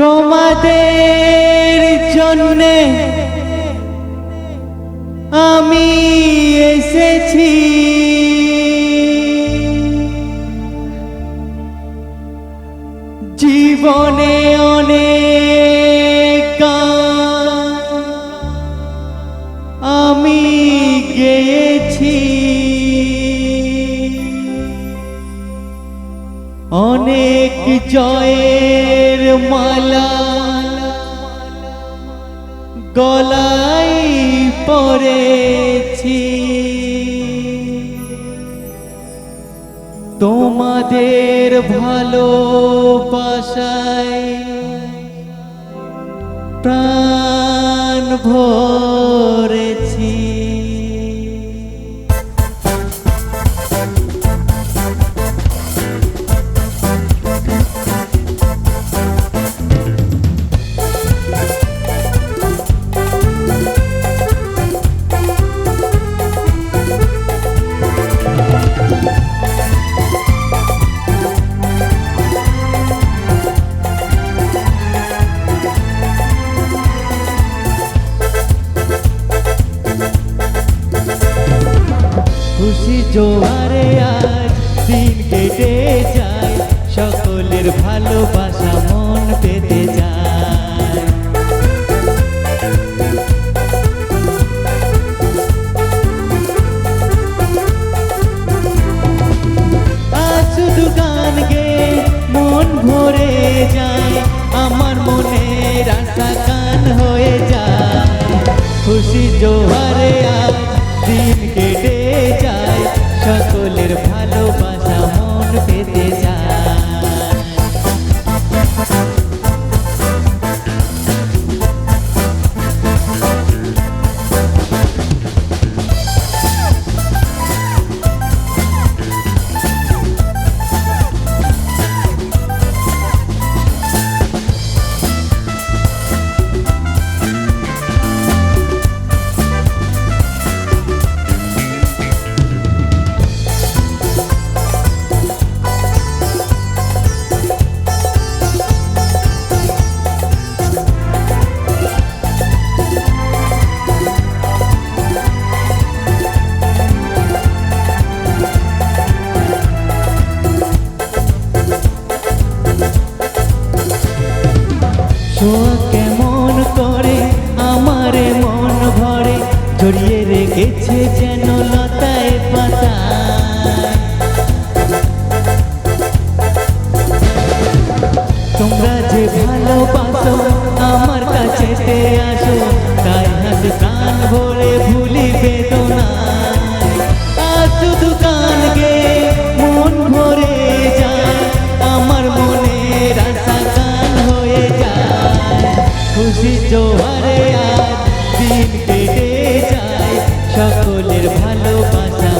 তোমাদের জন্যে আমি এসেছি। জীবনে অনেক আমি গেয়েছি। অনেক জয়ের মালা গলায় পড়েছি। তোমাদের ভালোবাসায় প্রাণ ভরেছি। খুশি আজ দিন রেখেছে যেন লতায় পাতা। তোমরা যে ভালোবাসো আমার কাছে আসো। সকলের ভালোবাসা।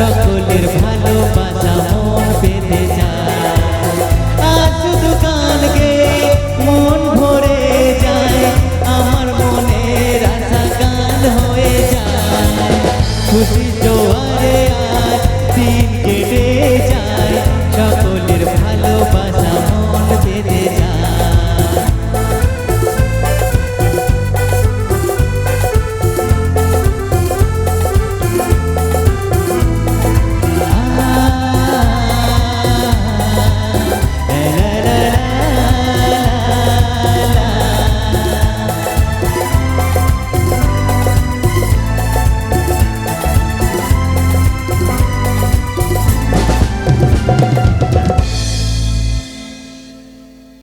Chakra.